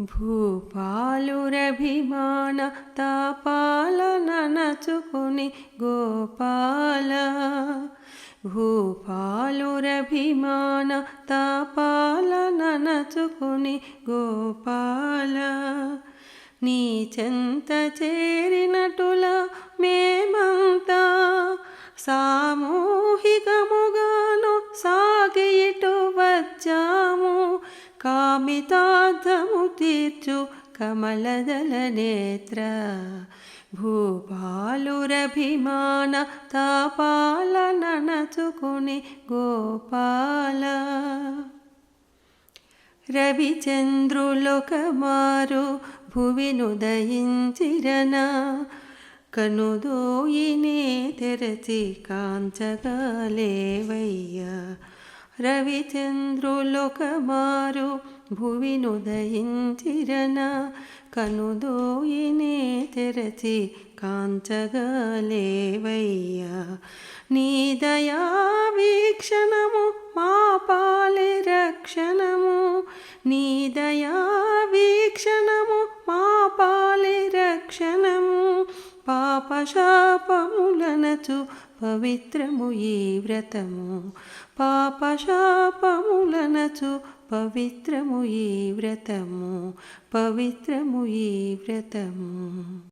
భూపాలురభిమాన తాపాలనచుకుని గోపాల. భూపాలురభిమాన తాపాలనచుకుని గోపాల. నీ చెంత చేరినటుల మేమంతా సామూహికము కామితార్థము తీర్చు కమలదల నేత్ర. భూపాలురభిమాన తాపాలనచుకుని గోపాల. రవిచంద్రులొకమారు భువినుదయించిరన కనుదోయినే తెరచి కాంచగాలేవయ్యా రవిచంద్రులొకమారు భువినుదయించిరన కనుదోయినే తెరచి కాంచగలేవయ్యా. నీ దయా వీక్షణము మా పాలి రక్షణము. నీ దయా పాపశాపములనచు పవిత్రము ఈ వ్రతము. పాపశాపములనచు పవిత్రము ఈ వ్రతము. పవిత్రము ఈ వ్రతము.